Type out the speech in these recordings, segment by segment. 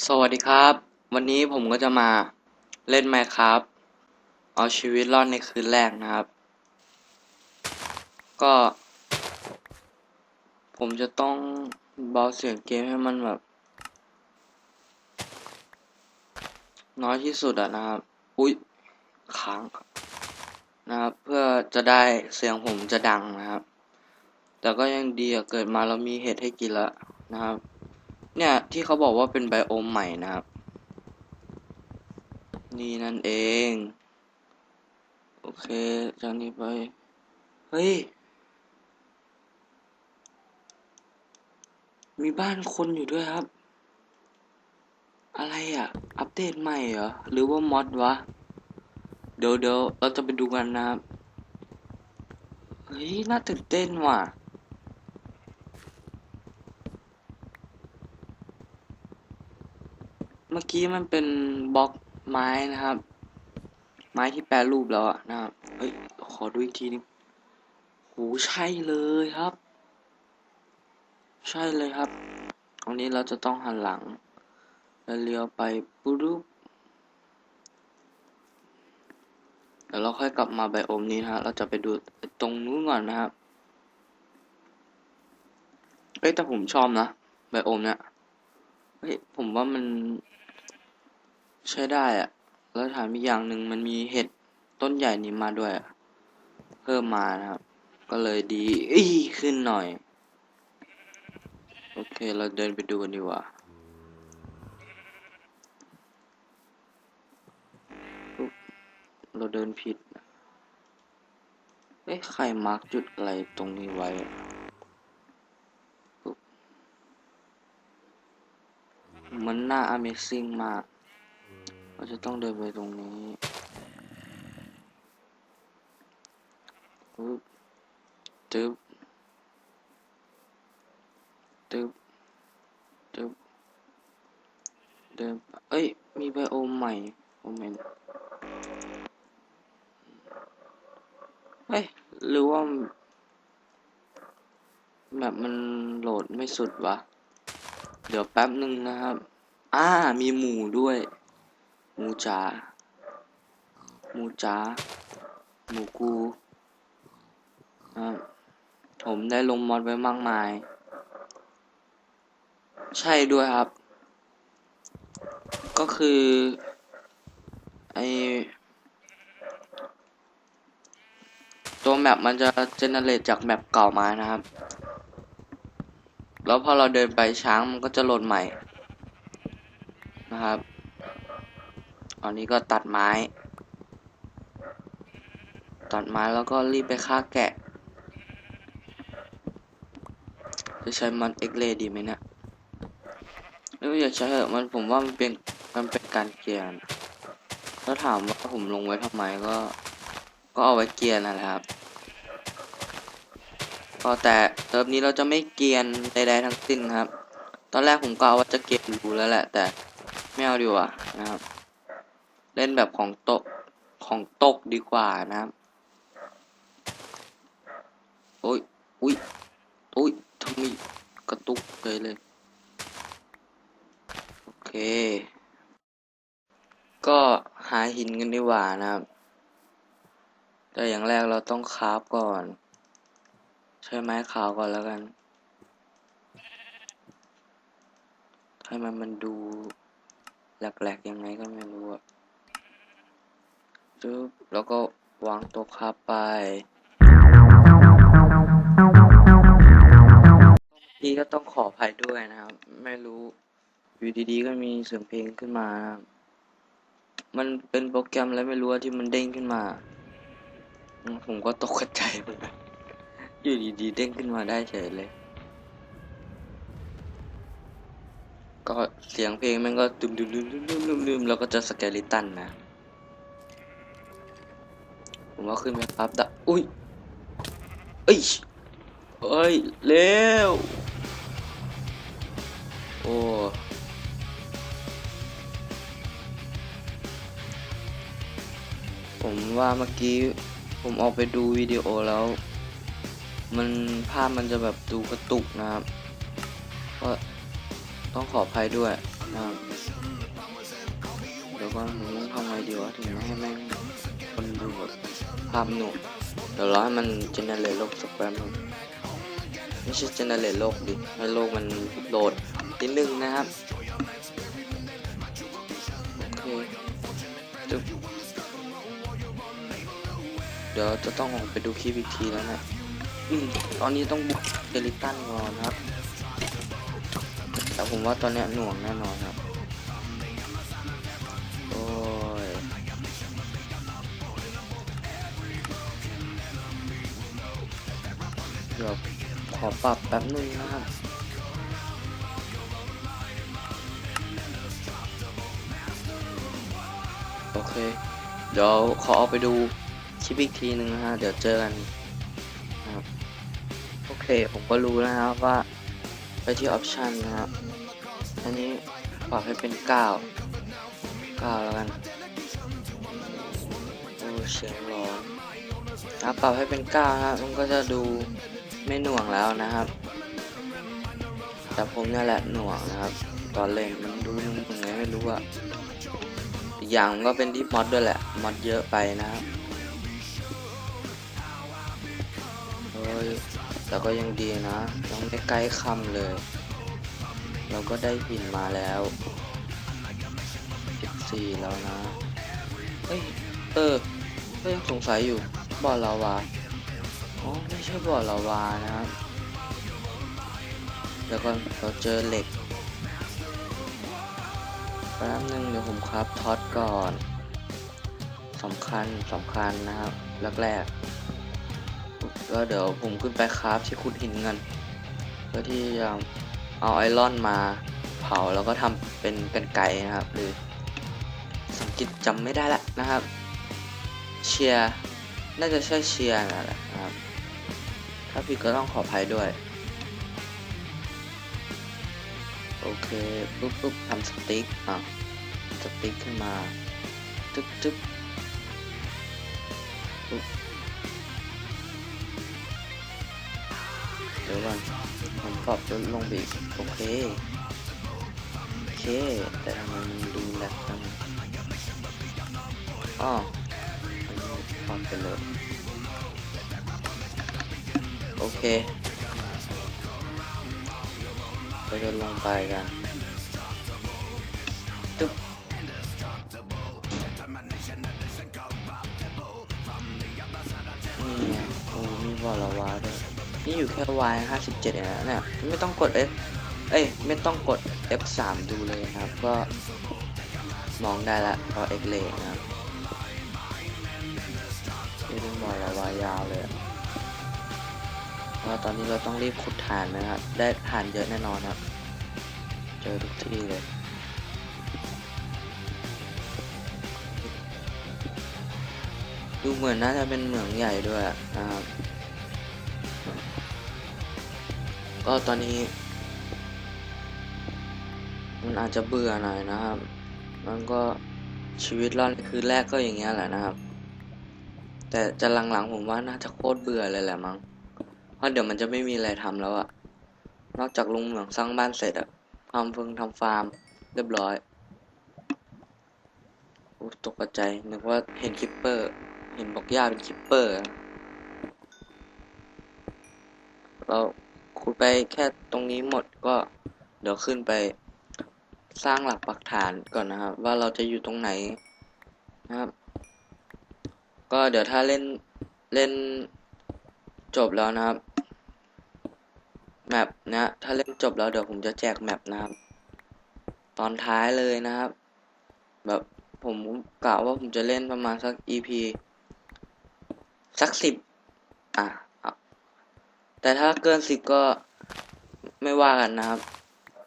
สวัสดีครับ วันนี้ผมก็จะมาเล่น Minecraft เอาชีวิตรอดในคืนแรกนะครับ ก็ ผมจะต้องเบาเสียงเกมให้มันแบบ น้อยที่สุดอะนะครับ อุ๊ยค้างนะครับ เพื่อจะได้เสียงผมจะดังนะครับ แต่ก็ยังดีอะเกิดมาเรามีเห็ดให้กินแล้วนะครับ เนี่ยที่เขาบอกว่าเป็นไบโอมใหม่นะครับ นี่นั่นเอง โอเคจากนี้ไป เฮ้ย มีบ้านคนอยู่ด้วยครับ อะไรอะ อัปเดตใหม่เหรอ หรือว่ามอดวะ เดี๋ยวเดี๋ยวเราจะไปดูกันนะครับ เฮ้ย น่าตื่นเต้นว่ะ เมื่อกี้มันเป็นบล็อกไม้นะครับ ไม้ที่แปรรูปแล้วอะนะครับ เฮ้ย ขอดูอีกทีนึงโหใช่เลยครับ ใช่เลยครับ ตรงนี้เราจะต้องหันหลัง แล้วเลี้ยวไปปุ๊บเดี๋ยวเราค่อยกลับมาไบโอมนี้นะฮะ เราจะไปดูตรงนู้นก่อนนะครับเอ้ยแต่ผมชอบนะไบโอมเนี่ย เฮ้ยผมว่ามัน ใช้ได้อะแล้วถามอีกอย่างหนึ่งมันมีเห็ดต้นใหญ่นี้มาด้วยอะเพิ่มมานะครับ ก็เลยดีอีขึ้นหน่อย โอเค เราเดินไปดูกันดีกว่าเราเดินผิด เอ๊ะ ใครมาร์กจุดอะไรตรงนี้ไว้ มันน่า Amazing มาก เราจะต้องเดินไปตรงนี้ปึ๊บตึ๊บตึ๊บตึ๊บเดินเอ้ย มีไบโอมใหม่โอเมนเฮ้ย หรือว่าแบบมันโหลดไม่สุดวะ เดี๋ยวแป๊บหนึ่งนะครับ อ่า มีหมูด้วย มูจ๋าหมูจ๋าหมูกูครับผมได้ลงมอดไว้มากมาย ใช่ด้วยครับ ก็คือไอตัวแมปมันจะเจเนเรตจากแมปเก่ามานะครับ แล้วพอเราเดินไปช้างมันก็จะโหลดใหม่นะครับ อันนี้ก็ตัดไม้ ตัดไม้แล้วก็รีบไปฆ่าแกะ จะใช้มันเอ็กเลดีไหมเนะี่ยเอออย่าใช้เถอะมันผมว่ามันเป็นมันเป็นการเกียร์ถ้าถามว่าผมลงไว้ทำไมก็ ก็เอาไว้เกียร์นั่นแหละครับ ก็แต่เติมนี้เราจะไม่เกียนใดๆทั้งสิ้นครับ ตอนแรกผมก็เอาว่าจะเกียนดูแล้วแหละ แต่ไม่เอาดีกว่านะครับ เล่นแบบของโตะของตกดีกว่านะครับโอ้ยอุ้ยอุ้ยทำไมกระตุกเลยเลย โอเค ก็หาหินกันดีกว่านะครับ แต่อย่างแรกเราต้องคราฟก่อน ใช้ไม้ขาวก่อนแล้วกันให้มันมันดูแหลกๆยังไงก็ไม่รู้อะ จึ๊บแล้วก็วางตัวคาไปนี่ก็ต้องขออภัยด้วยนะครับ ไม่รู้อยู่ดีๆก็มีเสียงเพลงขึ้นมานะครับมันเป็นโปรแกรมอะไรไม่รู้อะที่มันเด้งขึ้นมา ผมก็ตกใจเหมือนกันอยู่ดีๆเด้งขึ้นมาได้เฉยเลย ก็เสียงเพลงมันก็ดึมดึมดึมดึมดึมดึมแล้วก็จะสเกลิตันนะ ผมว่าขึ้นไปปั๊บดะอุ้ยเอ้ยเอ้ยเร็วโอ้ผมว่าเมื่อกี้ผมออกไปดูวิดีโอแล้ว มันภาพมันจะแบบดูกระตุกนะครับก็ต้องขออภัยด้วยนะครับเดี๋ยวก่อนผมต้องทำไงดีวะถึงไม่ให้แม่ง ภาพหนุกเดี๋ยวรอให้มันเจเนเรตโลกสักแป๊บนึงไม่ใช่เจเนเรตโลกดิให้โลกมันโหลดนิดนึงนะครับโอเคจึ๊บเดี๋ยวจะต้องออกไปดูคลิปอีกทีแล้วนะอืมตอนนี้ต้องบุกเดลิตันก่อนครับ แต่ผมว่าตอนเนี้ยหน่วงแน่นอนครับ ปรับแป๊บนึงนะครับโอเค เดี๋ยวขอเอาไปดูคลิปอีกทีหนึ่งนะฮะ เดี๋ยวเจอกันนะครับโอเค ผมก็รู้นะครับว่าไปที่ออปชันนะครับ อันนี้ปรับให้เป็น 9 9 แล้วกันโอ้เสียงร้อนอะปรับให้เป็น 9 นะครับมันก็จะดู ไม่หน่วงแล้วนะครับ แต่ผมเนี่ยแหละหน่วงนะครับ ตอนเล่นมันดูยังไงไม่รู้อะอีกอย่างก็เป็นที่มอดด้วยแหละมอดเยอะไปนะครับเฮ้ยแต่ก็ยังดีนะยังไม่ใกล้คำเลย เราก็ได้หินมาแล้ว14แล้วนะ เฮ้ย เออก็ยังสงสัยอยู่บ่อลาวา อ๋อไม่ใช่บ่อลาวานะครับเดี๋ยวก่อนเราเจอเหล็กแป๊บนึงเดี๋ยวผมครับท็อตก่อนสำคัญสำคัญนะครับแรกๆก็เดี๋ยวผมขึ้นไปคราฟที่ขุดหินกันเพื่อที่จะเอาไอรอนมาเผาแล้วก็ทำเป็นกันไกรนะครับ หรือสังกิตจำไม่ได้ละนะครับ เชียร์น่าจะใช่เชียร์นั่นแหละ ถ้าผิดก็ต้องขออภัยด้วย โอเค ปุ๊บปุ๊บทำสติ๊กอะสติ๊กขึ้นมา จึ๊บจึ๊บปุ๊บเดี๋ยวก่อนผมปรับลดลงไปอีกโอเค โอเค แต่ทำไมมันดูแลกจังอ๋อปรับไปเลย โอเคเราจะลงไปกันตึ๊บนี่ไงโอ้มีบอลวาด้วยนี่อยู่แค่ Y ห้าสิบเจ็ดเองนะเนี่ยไม่ต้องกด F เอ้ยไม่ต้องกด F3 ดูเลยนะครับ ก็มองได้ละเพราะ X เลนะครับนี่เป็นบอลวายาวเลย อะเพราตอนนี้เราต้องรีบขุดฐานนะครับ ได้ฐานเยอะแน่นอนครับ เจอทุกที่เลยดูเหมือนน่าจะเป็นเหมืองใหญ่ด้วยนะครับ ก็ตอนนี้ มันอาจจะเบื่อหน่อยนะครับ มันก็ชีวิตรอดในคืนแรกก็อย่างเงี้ยแหละนะครับ แต่จะหลังๆผมว่าน่าจะโคตรเบื่อเลยแหละมั้ง ราะเดี๋ยวมันจะไม่มีอะไรทำแล้วอะนอกจากลงเหมืองสร้างบ้านเสร็จอะทำเฟิงทำฟาร์ม เรียบร้อยโอ้ตกใจนึกว่าเห็นคิปเปอร์ เห็นบอกย่าเป็นคิปเปอร์อะเราขุดไปแค่ตรงนี้หมดก็เดี๋ยวขึ้นไปสร้างหลักปักฐานก่อนนะครับ ว่าเราจะอยู่ตรงไหนนะครับ ก็เดี๋ยวถ้าเล่นเล่นจบแล้วนะครับ แมปนะ ถ้าเล่นจบแล้วเดี๋ยวผมจะแจกแมปนะครับ ตอนท้ายเลยนะครับ แบบผมกะว่าผมจะเล่นประมาณสัก EP สักสิบอะแต่ถ้าเกินสิบก็ไม่ว่ากันนะครับ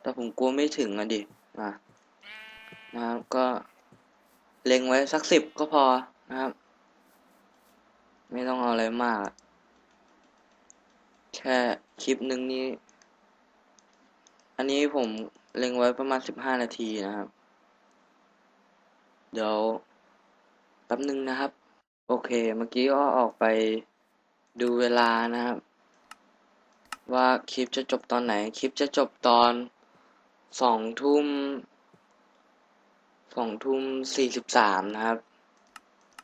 แต่ผมกลัวไม่ถึงอะดินะนะครับก็เล็งไว้สักสิบก็พอนะครับ ไม่ต้องเอาอะไรมาก แค่ คลิปหนึ่งนี้ อันนี้ผมเล็งไว้ประมาณสิบห้านาทีนะครับ เดี๋ยวแป๊บหนึ่งนะครับ โอเค เมื่อกี้ก็ออกไปดูเวลานะครับ ว่าคลิปจะจบตอนไหน คลิปจะจบตอนสองทุ่มสองทุ่มสี่สิบสามนะครับ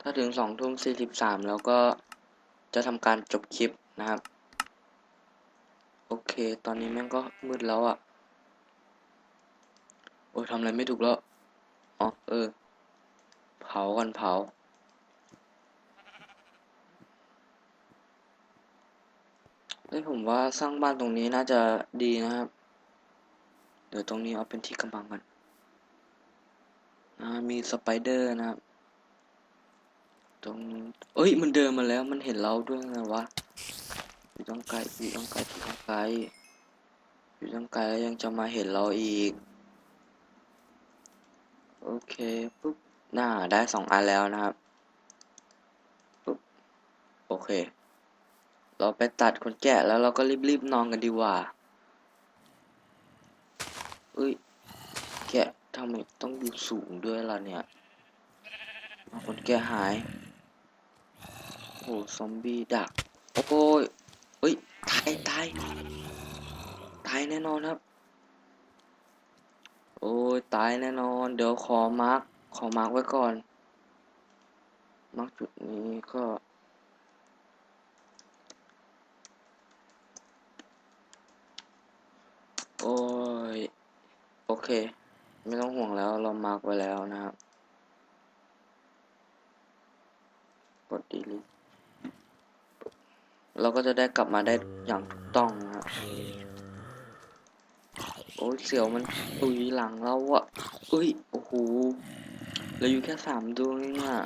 ถ้าถึงสองทุ่มสี่สิบสามแล้วก็จะทำการจบคลิปนะครับ โอเค ตอนนี้แม่งก็มืดแล้วอะ่ะ โอ้ยทำอะไรไม่ถูกแล้ว อ๋อ เออ เผาก่อนเผา เฮ้ยผมว่าสร้างบ้านตรงนี้น่าจะดีนะครับ เดี๋ยวตรงนี้เอาเป็นที่กำบังกันอ่ามีสไปเดอร์นะครับ ตรง เอ้ย มันเดินมาแล้ว มันเห็นเราด้วยไงวะ อยู่ต้องไกลอยู่ต้องไกลอยู่ต้องไกลอยู่ต้องไกลแล้วยังจะมาเห็นเราอีก โอเคปุ๊บน่าได้สองอันแล้วนะครับปุ๊บโอเค เราไปตัดขนแกะแล้วเราก็รีบๆนอนกันดีกว่าเอ้ยแกะทำไมต้องอยู่สูงด้วยล่ะเนี่ยเอาขนแกะหาย โอ้ซอมบี้ดัก โอ้ย เฮ้ย ตายตาย ตายแน่นอนครับ โอ้ยตายแน่นอน เดี๋ยวขอมาร์กขอมาร์กไว้ก่อน มาร์กจุดนี้ก็โอ้ย โอเค ไม่ต้องห่วงแล้วเรามาร์กไว้แล้วนะครับ กด delete เราก็จะได้กลับมาได้อย่างถูกต้องนะครับโอ้ยเสียวมันตุยหลังเราอะเอ้ย โอ้โหเหลืออยู่แค่สามดวงเองอะ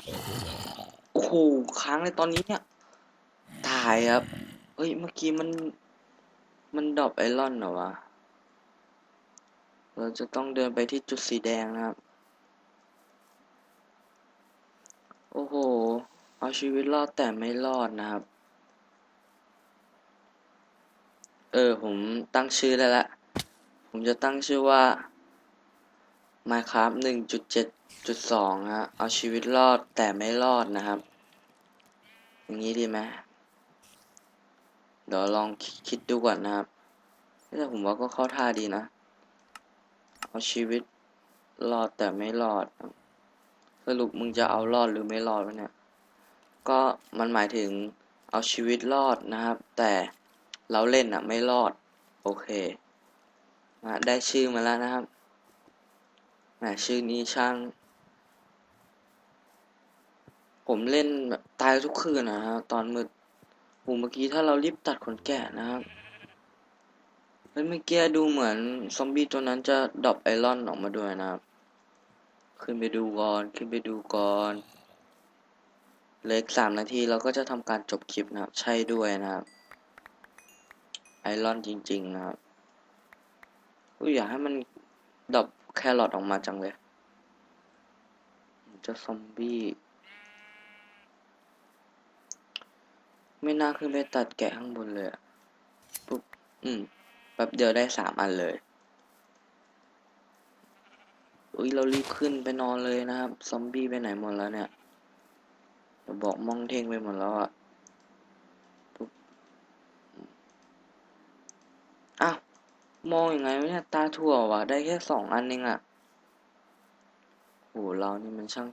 โอ้โห ค้างเลยตอนนี้เนี่ย ตายครับ เฮ้ย เมื่อกี้มัน มันดรอปไอรอนเหรอวะ เราจะต้องเดินไปที่จุดสีแดงนะครับ โอ้โห เอาชีวิตรอดแต่ไม่รอดนะครับ เออผมตั้งชื่อได้ละ ผมจะตั้งชื่อว่า Minecraft 1.7.2 ฮะ เอาชีวิตรอดแต่ไม่รอดนะครับ อย่างนี้ดีไหมเดี๋ยวลองคิดดูก่อนนะครับแต่ผมว่าก็เข้าท่าดีนะ เอาชีวิตรอดแต่ไม่รอด สรุปมึงจะเอารอดหรือไม่รอดวะเนี่ย ก็มันหมายถึงเอาชีวิตรอดนะครับ แต่ เราเล่นอะไม่รอด โอเคมาได้ชื่อมาแล้วนะครับชื่อนี้ช่าง ผมเล่นแบบตายทุกคืนนะฮะตอนมืดโหเมื่อกี้ถ้าเรารีบตัดขนแกะนะครับเฮ้ยเมื่อกี้ดูเหมือนซอมบี้ตัวนั้นจะดรอปไอรอนออกมาด้วยนะครับ ขึ้นไปดูก่อนขึ้นไปดูก่อนเหลืออีกสามนาทีเราก็จะทำการจบคลิปนะครับ ใช่ด้วยนะครับ ไอรอนจริง ๆ นะครับอุ้ยอยากให้มันดรอปแครอทออกมาจังเลยเจะซอมบี้ ไม่น่าขึ้นไปตัดแกะข้างบนเลยอะปุ๊บ อืมแป๊บเดียวได้สามอันเลย อุ้ยเรารีบขึ้นไปนอนเลยนะครับ ซอมบี้ไปไหนหมดแล้วเนี่ยเดี๋ยวบอกมองเทงไปหมดแล้วอะปุ๊ อ้าวมองอยังไงวะเนี่ยตาถั่ววะได้แค่สองอันเองอะโหเรานี่มันช่าง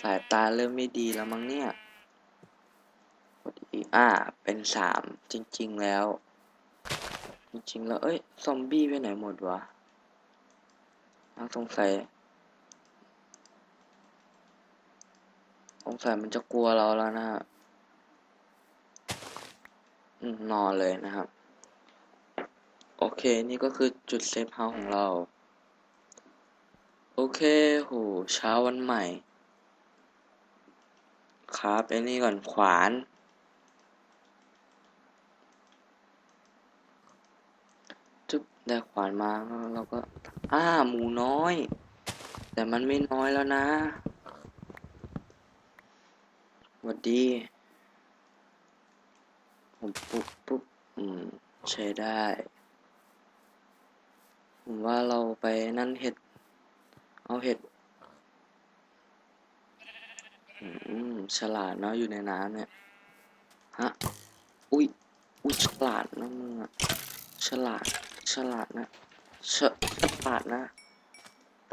สายตาเริ่มไม่ดีแล้วมั้งเนี่ยกดอีกอ่า เป็นสามจริง ๆแล้ว จริง ๆ แล้ว เอ้ย ซอมบี้ไปไหนหมดวะน่าสงสัยสงสัยมันจะกลัวเราแล้วนะฮะ นอนเลยนะครับ โอเคนี่ก็คือจุดเซฟเฮาส์ของเรา โอเคโหเช้าวันใหม่ ครับไอ้นี่ก่อนขวาน จุ๊บได้ขวานมาแล้วเราก็ อ้าหมูน้อย แต่มันไม่น้อยแล้วนะ หวัดดี ปุ๊บปุ๊บอืม ใช้ได้ ผมว่าเราไปนั่นเห็ด เอาเห็ด อืม ฉลาดเนาะอยู่ในน้ำเนี่ย ฮะ อุ้ย อุ้ยฉลาดนะมึงอะฉลาด ฉลาดนะฉฉลาดนะ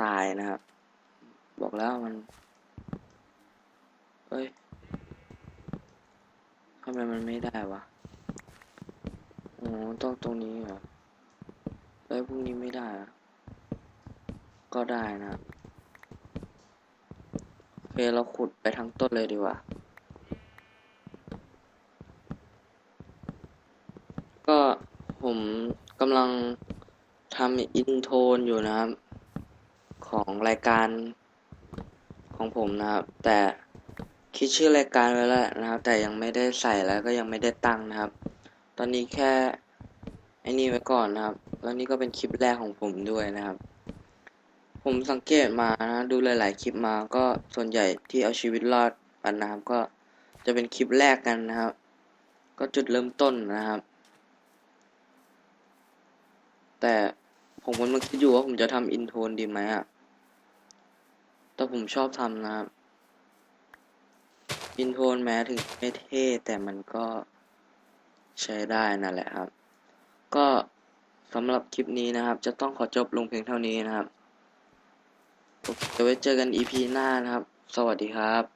ตายนะครับ บอกแล้วมัน เอ้ยทำไมมันไม่ได้วะ โอ้ต้องตรงนี้เหรอเอ้พรุ่งนี้ไม่ได้ ก็ได้นะครับโอเคเราขุดไปทั้งต้นเลยดีกว่า ก็ผมกำลังทำอินโทนอยู่นะครับ ของรายการของผมนะครับ แต่คิดชื่อรายการไว้แล้วนะครับ แต่ยังไม่ได้ใส่แล้วก็ยังไม่ได้ตั้งนะครับ ตอนนี้แค่ไอ้นี่ไว้ก่อนนะครับ แล้วนี่ก็เป็นคลิปแรกของผมด้วยนะครับ ผมสังเกตมานะดูหลาย ๆ คลิปมาก็ส่วนใหญ่ที่เอาชีวิตรอดกันนะครับ ก็จะเป็นคลิปแรกกันนะครับ ก็จุดเริ่มต้นนะครับ แต่ผมกำลังคิดอยู่ว่าผมจะทำอินโทนดีไหมอะแต่ผมชอบทำนะครับ อินโทนแม้ถึงไม่เท่แต่มันก็ ใช้ได้นั่นแหละครับ ก็สำหรับคลิปนี้นะครับ จะต้องขอจบลงเพียงเท่านี้นะครับจะไว้เจอกัน EP หน้านะครับ สวัสดีครับ